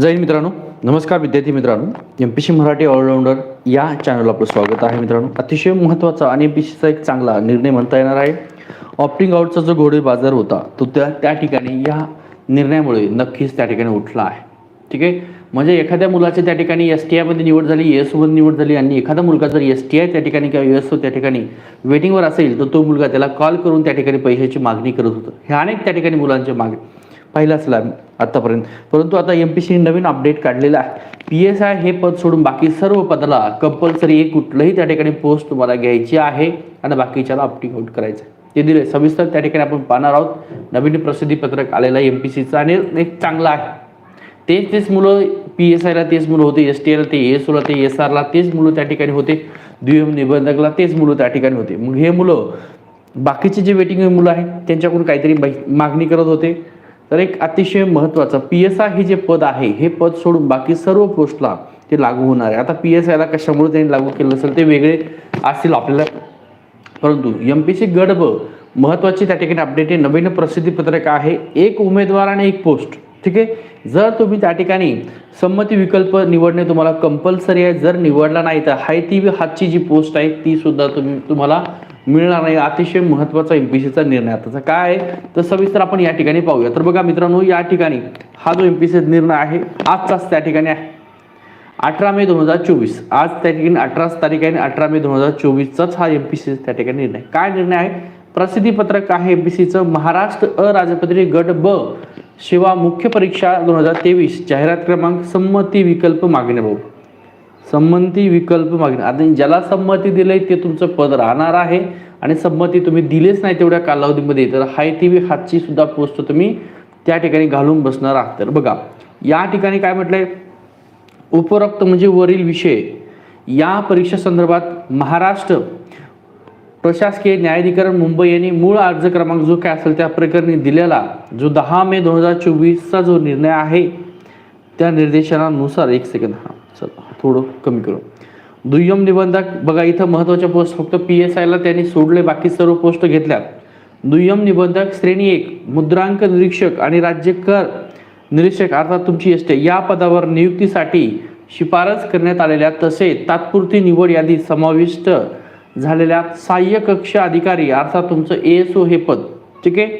जय हिंद मित्रांनो. नमस्कार विद्यार्थी मित्रांनो. M P C Marathi allrounder या चॅनलला आपलं स्वागत आहे मित्रांनो. अतिशय महत्त्वाचा आणि एम पी सीचा एक चांगला निर्णय म्हणता येणार आहे. ऑप्टिंग आउटचा जो घोडे बाजार होता तो त्या त्या ठिकाणी या निर्णयामुळे नक्कीच त्या ठिकाणी उठला आहे. ठीक आहे? म्हणजे एखाद्या मुलाच्या त्या ठिकाणी एस टी आयमध्ये निवड झाली एस ओमध्ये निवड झाली आणि एखादा मुलगा जर एस टी आय त्या ठिकाणी किंवा एस त्या ठिकाणी वेटिंगवर असेल तर तो मुलगा त्याला कॉल करून त्या ठिकाणी पैशाची मागणी करत होतं. हे अनेक त्या ठिकाणी मुलांचे मागणी पहिलाच असेल आतापर्यंत. आत्तापर्यंत परंतु आता एम पी सी नवीन अपडेट काढलेला आहे. पी एस आय हे पद सोडून बाकी सर्व पदाला कंपल्सरी एक कुठलंही त्या ठिकाणी पोस्ट तुम्हाला घ्यायची आहे आणि बाकीच्याला ऑप्टिंग आउट करायचं आहे. ते दिले सविस्तर त्या ठिकाणी आपण पाहणार आहोत. नवीन प्रसिद्धी पत्रक आलेलं आहे एम पी सीचं आणि एक चांगलं आहे. तेच तेच मुलं पी एस आयला तेच मुलं होते एस टी आयला ते एस ओला ते एस आरला तेच मुलं त्या ठिकाणी होते. दुय्यम निबंधकला तेच मुलं त्या ठिकाणी होते. मग हे मुलं बाकीचे जे वेटिंग मुलं आहेत त्यांच्याकडून काहीतरी मागणी करत होते. तर एक अतिशय महत्त्वाचं पी एस आय हे जे पद आहे हे पद सोडून बाकी सर्व पोस्टला ते लागू होणार आहे. आता पी एस आयला कशामुळे त्यांनी लागू केलं असेल ते वेगळे असतील आपल्याला. परंतु एम पी सी गट ब महत्त्वाची त्या ठिकाणी अपडेट आहे. नवीन प्रसिद्धीपत्रक आहे. एक उमेदवार आणि एक पोस्ट ठीक आहे? जर तुम्ही त्या ठिकाणी संमती विकल्प निवडणे तुम्हाला कंपल्सरी आहे. जर निवडला नाही तर हाय ती हातची जी पोस्ट आहे ती सुद्धा तुम्ही तुम्हाला मिळणार नाही अतिशय महत्त्वाचा एम पी सीचा निर्णय त्याचा काय आहे? तर सविस्तर आपण या ठिकाणी पाहूया. तर बघा मित्रांनो या ठिकाणी हा जो एम पी सी निर्णय आहे आजचाच त्या ठिकाणी आहे. अठरा मे दोन हजार चोवीस. आज त्या ठिकाणी अठराच तारीख आहे आणि अठरा मे दोन हजार चोवीसचाच हा एम पी सी त्या ठिकाणी निर्णय काय निर्णय आहे? प्रसिद्धी पत्रक आहे एम पी सीचं महाराष्ट्र अराजपत्रित गट ब शिवा मुख्य परीक्षा दोन हजार तेवीस. जाहिरात क्रमांक संमती विकल्प मागण्याबाबत भाऊ संमती विकल्प मागणे. आता ज्याला संमती दिली ते तुमचं पद राहणार आहे आणि संमती तुम्ही दिलेच नाही तेवढ्या कालावधीमध्ये. तर हाय टी व्ही हातची सुद्धा पोस्ट तुम्ही त्या ठिकाणी घालून बसणार आहात. तर बघा या ठिकाणी काय म्हटलंय? उपरोक्त म्हणजे वरील विषय. या परीक्षा संदर्भात महाराष्ट्र प्रशासकीय न्यायाधिकरण मुंबई यांनी मूळ अर्ज क्रमांक जो काय असेल त्या प्रकरणी दिलेला जो दहा मे दोन हजार चोवीसचा जो निर्णय आहे त्या निर्देशनानुसार एक सेकंद हा. चला थोडं कमी करू. दुय्यम निबंधक बघा इथं महत्त्वाच्या पोस्ट फक्त पी एस आयला त्यांनी सोडले बाकी सर्व पोस्ट घेतल्यात. दुय्यम निबंधक श्रेणी एक मुद्रांक निरीक्षक आणि राज्य कर निरीक्षक अर्थात तुमची एस या पदावर नियुक्तीसाठी शिफारस करण्यात आलेल्या तसेच तात्पुरती निवड यादी समाविष्ट झालेल्या सहाय्य कक्ष अधिकारी अर्थात तुमचं एस ओ हे पद ठीक आहे?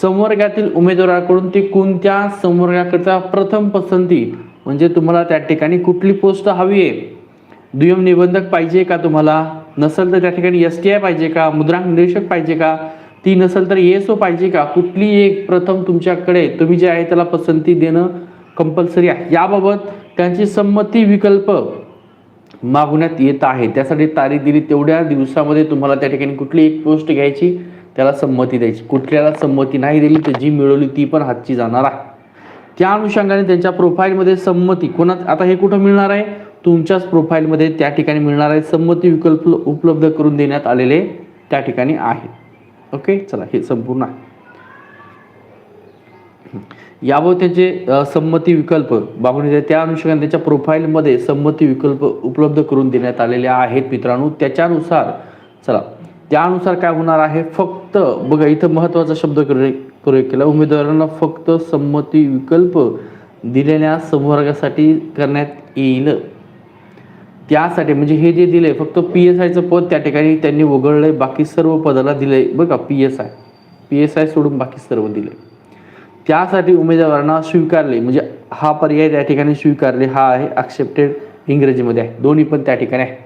संवर्गातील उमेदवाराकडून ते कोणत्या संवर्गाकरता प्रथम पसंती म्हणजे तुम्हाला त्या ठिकाणी कुठली पोस्ट हवी आहे? दुय्यम निबंधक पाहिजे का तुम्हाला? नसेल तर त्या ठिकाणी एस टी आय पाहिजे का? मुद्रांक निरीक्षक पाहिजे का? ती नसेल तर एस ओ पाहिजे का? कुठली एक प्रथम तुमच्याकडे तुम्ही जे आहे त्याला पसंती देणं कंपल्सरी आहे. याबाबत त्यांची संमती विकल्प मागवण्यात येत आहे. त्यासाठी तारीख दिली तेवढ्या दिवसामध्ये तुम्हाला त्या ठिकाणी कुठली एक पोस्ट घ्यायची त्याला संमती द्यायची. कुठल्याला संमती नाही दिली तर जी मिळवली ती पण हातची जाणार आहे. त्या अनुषंगाने त्यांच्या प्रोफाईलमध्ये संमती कोणा आता हे कुठं मिळणार आहे? तुमच्याच प्रोफाईलमध्ये त्या ठिकाणी मिळणार आहे. संमती विकल्प उपलब्ध करून देण्यात आलेले त्या ठिकाणी आहे ओके? चला हे संपूर्ण आहे. याबाबत त्यांचे संमती विकल्प बाबूने त्या अनुषंगाने त्याच्या प्रोफाईलमध्ये संमती विकल्प उपलब्ध करून देण्यात आलेले आहेत मित्रांनो. त्याच्यानुसार चला त्यानुसार काय होणार आहे? फक्त बघा इथं महत्त्वाचा शब्द प्रयोग केला. उमेदवारांना फक्त संमती विकल्प दिलेल्या संवर्गासाठी करण्यात येईल. त्यासाठी म्हणजे हे जे दिले फक्त पी एस आयचं पद त्या ठिकाणी त्यांनी वगळलंय बाकी सर्व पदाला दिले बघा P S I P S I सोडून बाकी सर्व दिले त्यासाठी उमेदवारांना स्वीकारले म्हणजे हा पर्याय त्या ठिकाणी स्वीकारले हा आहे ॲक्सेप्टेड इंग्रजीमध्ये आहे. दोन्ही पण त्या ठिकाणी आहे.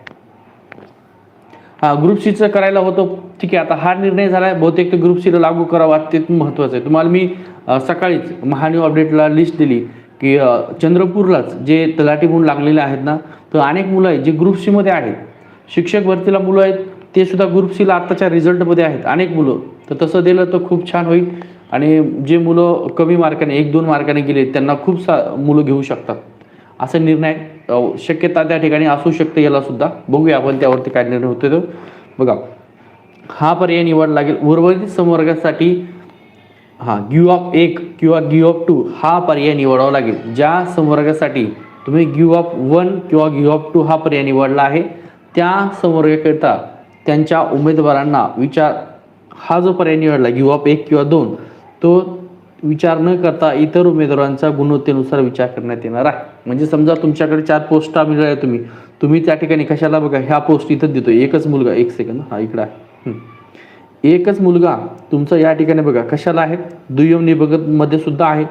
हा ग्रुप सीचं करायला होतं. ठीक आहे आता हा निर्णय झाला आहे बहुतेक ग्रुप सीला लागू करावा ते महत्त्वाचं आहे. तुम्हाला मी सकाळीच महान्यू अपडेटला लिस्ट दिली की चंद्रपूरलाच जे तलाठी म्हणून लागलेले आहेत ना तर अनेक मुलं आहेत जे ग्रुप सीमध्ये आहेत. शिक्षक भरतीला मुलं आहेत ते सुद्धा ग्रुप सीला आत्ताच्या रिझल्टमध्ये आहेत अनेक मुलं. तर तसं दिलं तर खूप छान होईल. आणि जे मुलं कमी मार्काने एक दोन मार्काने गेले त्यांना खूप सा मुलं घेऊ शकतात. असा निर्णय शक्यता त्या ठिकाणी असू शकते याला सुद्धा. बघूया आपण त्यावरती काय निर्णय होतो तो. बघा. हा पर्याय निवड लागेल. उर्वरित संवर्गासाठी हां ग्यू ऑफ एक किंवा ग्यू ऑफ टू हा पर्याय निवडावा लागेल. ज्या संवर्गासाठी तुम्ही ग्यू ऑफ वन किंवा ग्यू ऑफ टू हा पर्याय निवडला आहे त्या संवर्गाकरिता त्यांच्या उमेदवारांना विचार हा जो पर्याय निवडला ग्यू ऑफ एक किंवा दोन तो विचार न करता इतर उमेदवारांच्या गुणवत्तेनुसार विचार करण्यात येणार आहे. म्हणजे समजा तुमच्याकडे चार पोस्टा मिळाल्या तुम्ही तुम्ही त्या ठिकाणी कशाला बघा ह्या पोस्ट इथं देतो एकच मुलगा एक सेकंद हा इकडं आहे. एकच मुलगा तुमचा या ठिकाणी बघा कशाला आहे? दुय्यम निबंधकमध्ये सुद्धा आहे.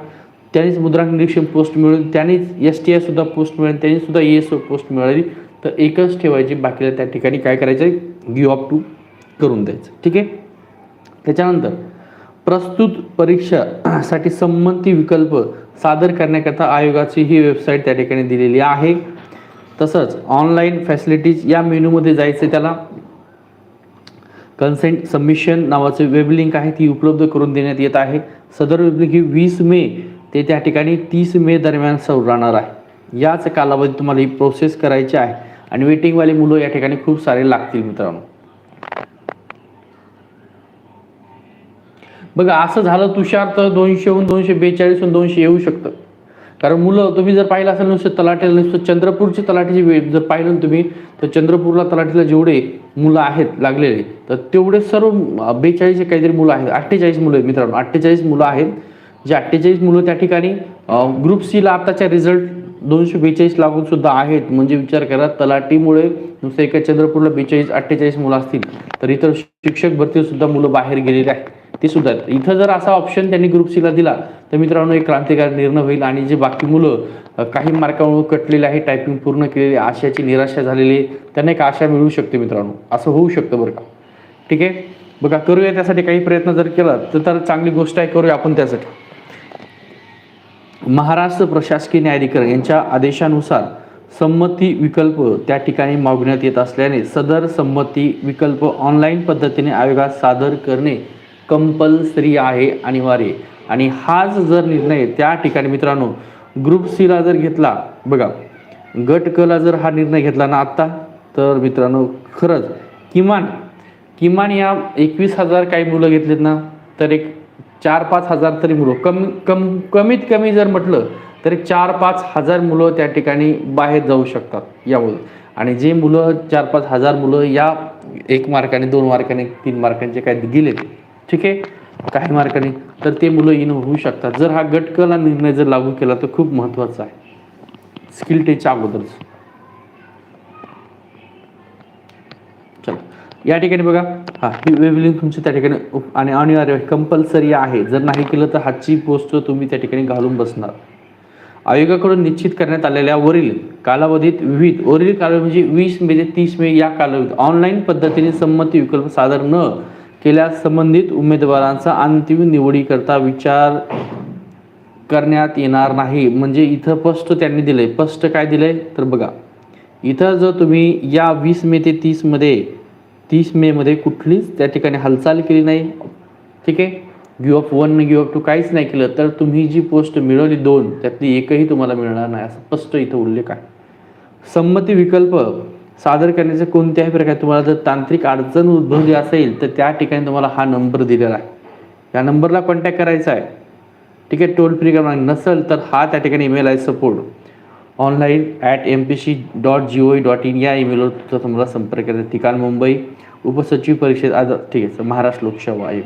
त्यांनीच मुद्रांक निरीक्षण पोस्ट मिळून त्यांनीच एस टी आय सुद्धा पोस्ट मिळाली त्यांनी सुद्धा ई एस पोस्ट मिळाली. तर एकच ठेवायची बाकीला त्या ठिकाणी काय करायचं? गिव ऑफ टू करून द्यायचं. ठीक आहे? त्याच्यानंतर प्रस्तुत परीक्षा साठी संमती विकल्प सादर करण्याकरता आयोगाची ही वेबसाईट त्या ठिकाणी दिलेली आहे. तसंच ऑनलाईन फॅसिलिटीज या मेनूमध्ये जायचं त्याला. कन्सेंट सबमिशन नावाचे वेबलिंक आहे ती उपलब्ध करून देण्यात येत आहे. सदर वेबलिंक ही वीस मे ते त्या ठिकाणी तीस मे दरम्यान सुरू राहणार आहे. याच कालावधीत तुम्हाला ही प्रोसेस करायची आहे. आणि वेटिंगवाले मुलं या ठिकाणी खूप सारे लागतील मित्रांनो. बघा असं झालं तुषार तर दोनशेहून दोनशे बेचाळीसहून दोनशे येऊ शकतं. कारण मुलं तुम्ही जर पाहिलं असेल नुसतं तलाठ्याला नुसतं चंद्रपूरची तलाठीची वेळ जर पाहिलं तुम्ही तर चंद्रपूरला तलाठीला जेवढे मुलं आहेत लागलेले तर तेवढे सर्व बेचाळीसचे काहीतरी मुलं आहेत. अठ्ठेचाळीस मुलं आहेत मित्रांनो. अठ्ठेचाळीस मुलं आहेत. जे अठ्ठेचाळीस मुलं त्या ठिकाणी ग्रुप सीला आताच्या रिझल्ट दोनशे बेचाळीस लागून सुद्धा आहेत. म्हणजे विचार करा तलाठीमुळे नुसतं एका चंद्रपूरला बेचाळीस अठ्ठेचाळीस मुलं असतील तर इतर शिक्षक भरती सुद्धा मुलं बाहेर गेलेली आहेत. ते सुद्धा आहेत इथं जर असा ऑप्शन त्यांनी ग्रुप सीला दिला तर मित्रांनो एक क्रांतिकारी निर्णय होईल आणि जे बाकी मुलं काही मार्कामुळे कटलेले आहे टायपिंग पूर्ण केलेली आशाची निराशा झालेली आहे, त्यांना एक आशा मिळू शकते मित्रांनो. असं होऊ शकतं बरं का. ठीक आहे? बघा करूया त्यासाठी काही प्रयत्न जर केला तर तर चांगली गोष्ट आहे करूया आपण त्यासाठी. महाराष्ट्र प्रशासकीय न्यायाधिकरण यांच्या आदेशानुसार संमती विकल्प त्या ठिकाणी मागण्यात येत असल्याने सदर संमती विकल्प ऑनलाईन पद्धतीने आयोगात सादर करणे कंपल्सरी आहे अनिवार्य. आणि हाच जर निर्णय त्या ठिकाणी मित्रांनो ग्रुप सीला जर घेतला बघा गट कला जर हा निर्णय घेतला ना आत्ता तर मित्रांनो खरंच किमान किमान या एकवीस हजार काही मुलं घेतलीत ना तर एक चार पाच हजार तरी मुलं कमी कम कमीत कमी जर म्हटलं तर चार पाच हजार मुलं त्या ठिकाणी बाहेर जाऊ शकतात यामुळे. आणि जे मुलं चार पाच हजार मुलं या एक मार्काने दोन मार्काने तीन मार्कांचे काय गेलेत ठीक आहे? काही मार्काने तर ते मुलं इन होऊ शकतात. जर हा गटकला निर्णय जर लागू केला तर खूप महत्त्वाचा आहे. स्किल टेच्या अगोदरच. या ठिकाणी बघा. हा ही वेबलिंक तुमची त्या ठिकाणी आणि अनिवार्य कंपल्सरी आहे. जर नाही केलं तर हाची पोस्ट तुम्ही त्या ठिकाणी घालून बसणार. आयोगाकडून निश्चित करण्यात आलेल्या वरील कालावधीत विविध वरील कालावधी म्हणजे वीस मे ते तीस मे या कालावधीत. ऑनलाईन पद्धतीने संमती विकल्प सादर न केल्यास संबंधित उमेदवारांचा अंतिम निवडीकरता विचार करण्यात येणार नाही. म्हणजे इथं स्पष्ट त्यांनी दिले स्पष्ट काय दिले तर बघा. इथं जर तुम्ही या वीस मे ते तीसमध्ये तीस मे मध्ये कुठलीच त्या ठिकाणी हालचाल केली नाही ठीक आहे? Give up one give up two काहीच नाही केलं तर तुम्ही जी पोस्ट मिळवली दोन त्यातली एकही तुम्हाला मिळणार नाही. असं स्पष्ट इथं उल्लेख आहे. संमती विकल्प सादर करण्याचे कोणत्याही प्रकारे तुम्हाला जर तांत्रिक अडचण उद्भवली असेल तर त्या ठिकाणी तुम्हाला हा नंबर दिलेला आहे. या नंबरला कॉन्टॅक्ट करायचा आहे. ठीक आहे टोल फ्री क्रमांक नसेल तर हा त्या ठिकाणी ईमेल आहे support online at M P C dot G O dot in या ईमेलवर तुमचा तुम्हाला संपर्क करायचा ठिकाण मुंबई उपसचिव परिषद आज ठीक आहे महाराष्ट्र लोकसेवा आयोग.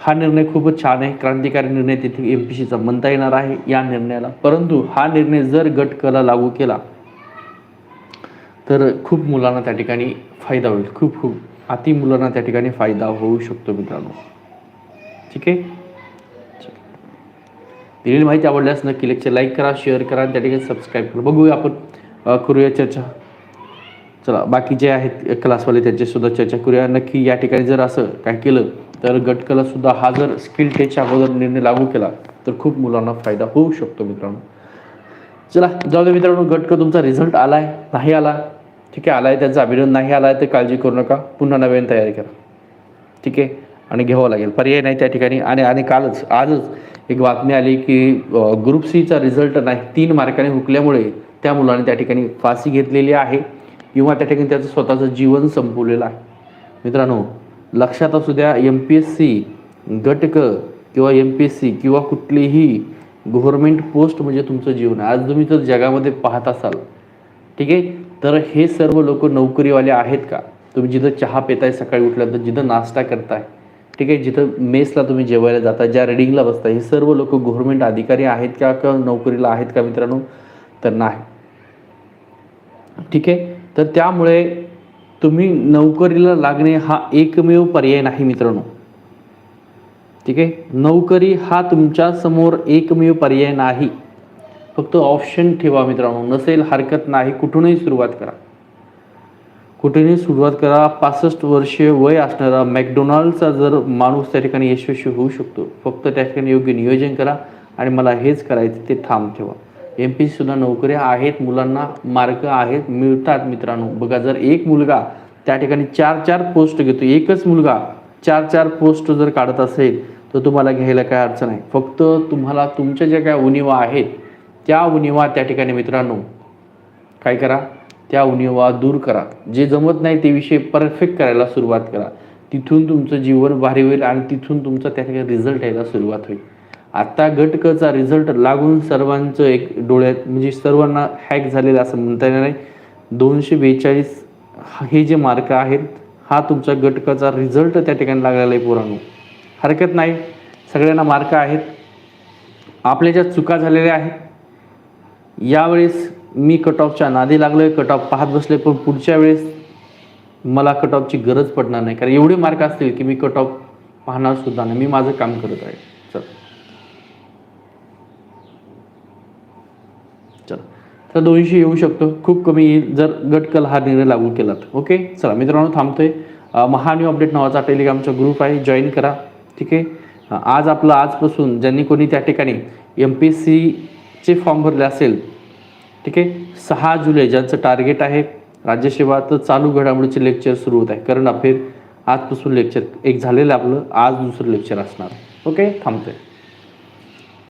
हा निर्णय खूपच छान आहे. क्रांतिकारी निर्णय तिथे एम पी सीचा म्हणता येणार आहे. या निर्णयाला परंतु हा निर्णय जर गट कला लागू केला तर खूप मुलांना त्या ठिकाणी फायदा होईल. खूप खूप. अति मुलांना त्या ठिकाणी फायदा होऊ शकतो मित्रांनो. ठीक आहे? दिलेली माहिती आवडल्यास नक्की लेक्चर लाईक करा शेअर करा आणि त्या ठिकाणी सबस्क्राईब करा. बघूया आपण करूया चर्चा. चला बाकी जे आहेत क्लासवाले त्यांच्यासुद्धा चर्चा करूया. नक्की या ठिकाणी जर असं काय केलं तर गटकलासुद्धा हा जर स्किल टेच्या अगोदर निर्णय लागू केला तर खूप मुलांना फायदा होऊ शकतो मित्रांनो. चला जाऊ दे मित्रांनो. गटक तुमचा रिझल्ट आलाय नाही आला ठीक आहे आलाय त्याचा अभिनंदन. नाही आलाय तर काळजी करू नका. पुन्हा नवीन तयारी करा. ठीक आहे? आणि घ्यावं लागेल. पर्याय नाही त्या ठिकाणी. आणि आणि कालच आजच एक बातमी आली की ग्रुप सीचा रिझल्ट नाही तीन मार्काने हुकल्यामुळे त्या मुलाने त्या ठिकाणी फाशी घेतलेली आहे. किंवा त्या ठिकाणी त्याचं स्वतःचं जीवन संपवलेलं आहे. मित्रांनो लक्षात असू द्या एम पी एस सी गटक किंवा एम पी एस सी किंवा कुठलीही गव्हर्मेंट पोस्ट म्हणजे तुमचं जीवन आहे. आज तुम्ही जर जगामध्ये पाहत असाल ठीक आहे? तर हे सर्व लोक नोकरीवाले आहेत का? तुम्ही जिथं चहा पेताय सकाळी उठल्यानंतर जिथं नाश्ता करताय ठीक आहे जिथं मेसला तुम्ही जेवायला जाता ज्या रिडिंगला बसता हे सर्व लोक गव्हर्नमेंट अधिकारी आहेत का किंवा नोकरीला आहेत का मित्रांनो? तर नाही. ठीक आहे? तर त्यामुळे तुम्ही नोकरीला लागणे हा एकमेव पर्याय नाही मित्रांनो. ठीक आहे? नोकरी हा तुमच्यासमोर एकमेव पर्याय नाही. फक्त ऑप्शन ठेवा मित्रांनो. नसेल हरकत नाही कुठूनही सुरुवात करा. कुठेही सुरुवात करा. पासष्ट वर्षे वय असणारा मॅकडोनाल्डचा जर माणूस त्या ठिकाणी यशस्वी होऊ शकतो फक्त त्या ठिकाणी योग्य नियोजन करा आणि मला हेच करायचं ते ठाम ठेवा. एम पी सुद्धा नोकऱ्या आहेत मुलांना मार्क आहेत मिळतात मित्रांनो. बघा जर एक मुलगा त्या ठिकाणी चार चार पोस्ट घेतो एकच मुलगा चार चार पोस्ट जर काढत असेल तर तुम्हाला घ्यायला काय अडचण आहे? फक्त तुम्हाला तुमच्या ज्या काय उणिवा आहेत त्या उणिवा त्या ठिकाणी मित्रांनो काय करा? त्या उणिवा दूर करा. जे जमत नाही ते विषय परफेक्ट करायला सुरुवात करा. तिथून तुमचं जीवन भारी होईल आणि तिथून तुमचा त्या ठिकाणी रिझल्ट यायला सुरुवात होईल. आत्ता घटकचा रिझल्ट लागून सर्वांचं एक डोळ्यात म्हणजे सर्वांना हॅक झालेलं असं म्हणता येणार नाही. दोनशे बेचाळीस हे जे मार्क आहेत हा तुमचा घटकाचा रिझल्ट त्या ठिकाणी लागलेला आहे पोरांनो. हरकत नाही. सगळ्यांना मार्क आहेत. आपल्या ज्या चुका झालेल्या आहेत यावेळेस मी कट ऑफच्या नादी आहे कट ऑफ पाहत बसले पण पुढच्या वेळेस मला कट ऑफची गरज पडणार नाही. कारण एवढे मार्क असतील की मी कट ऑफ पाहणार सुद्धा नाही. मी माझं काम करत आहे. चल. चल. तर दोनशे येऊ शकतो. खूप कमी येईल. जर गटकल हा निर्णय लागू केलात. ओके? चला मित्रांनो थांबतोय. महान्यू अपडेट नावाचा टेलिग्रामचा ग्रुप आहे. जॉईन करा. ठीक आहे? आज आपलं आजपासून ज्यांनी कोणी त्या ठिकाणी एम पी सी चे फॉर्म भरले असेल ठीक आहे? सहा जुलै ज्यांचं टार्गेट आहे राज्यसेवा तर चालू घडामोडीचे लेक्चर सुरू होत आहे. कारण अफेर आजपासून लेक्चर एक झालेलं आहे आपलं आज दुसरं लेक्चर असणार. ओके थांबतोय.